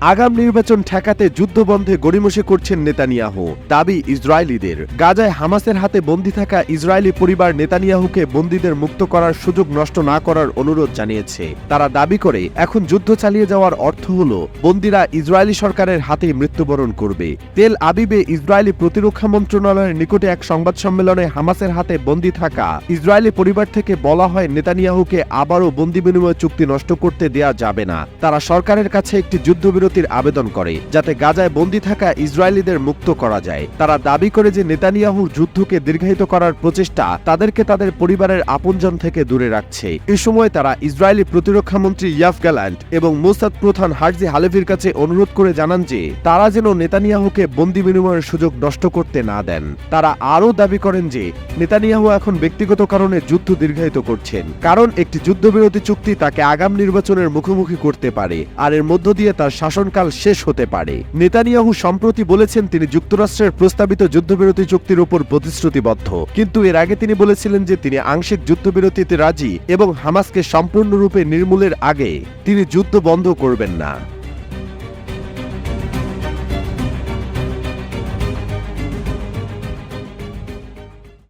আগাম নির্বাচন ঠেকাতে যুদ্ধবন্ধে গড়িমসি করছেন নেতানিয়াহু। দাবি ইসরায়েলিদের। গাজায় হামাসের হাতে বন্দী থাকা ইসরায়েলি পরিবার নেতানিয়াহুকে বন্দীদের মুক্ত করার সুযোগ নষ্ট না করার অনুরোধ জানিয়েছে। তারা দাবি করে, এখন যুদ্ধ চালিয়ে যাওয়ার অর্থ হল, বন্দীরা ইসরায়েলি সরকারের হাতেই মৃত্যুবরণ করবে। তেল আবিবে ইসরায়েলি প্রতিরক্ষা মন্ত্রণালয়ের নিকটে এক সংবাদ সম্মেলনে হামাসের হাতে বন্দী থাকা ইসরায়েলি পরিবার থেকে বলা হয়, নেতানিয়াহুকে আবারও বন্দি বিনিময় চুক্তি নষ্ট করতে দেয়া যাবে না। তারা সরকারের কাছে একটি যুদ্ধবিরতির আবেদন করে, যাতে গাজায় বন্দী থাকা ইসরায়েলিদের মুক্ত করা যায়। তারা দাবি করে যে নেতানিয়াহুর যুদ্ধকে দীর্ঘায়িত করার প্রচেষ্টা তাদেরকে তাদের পরিবারের আপনজন থেকে দূরে রাখছে। এ সময় তারা ইসরায়েলি প্রতিরক্ষা মন্ত্রী ইয়াফ গ্যালান্ট এবং মোসাদ প্রধান হার্জি হালেভির কাছে অনুরোধ করে জানান যে, তারা যেন নেতানিয়াহুকে বন্দি বিনিময়ের সুযোগ নষ্ট করতে না দেন। তারা আরও দাবি করেন যে, নেতানিয়াহু এখন ব্যক্তিগত কারণে যুদ্ধ দীর্ঘায়িত করছেন, কারণ একটি যুদ্ধবিরতি চুক্তি তাকে আগাম নির্বাচনের মুখোমুখি করতে পারে, আর এর মধ্য দিয়ে তার শাসনকাল শেষ হতে পারে। নেতানিয়াহু সম্প্রতি বলেছেন তিনি যুক্তরাষ্ট্রের প্রস্তাবিত যুদ্ধবিরতি চুক্তির উপর প্রতিশ্রুতিবদ্ধ। কিন্তু এর আগে তিনি বলেছিলেন যে তিনি আংশিক যুদ্ধবিরতিতে রাজি এবং হামাসকে সম্পূর্ণরূপে নির্মূলের আগে তিনি যুদ্ধ বন্ধ করবেন না।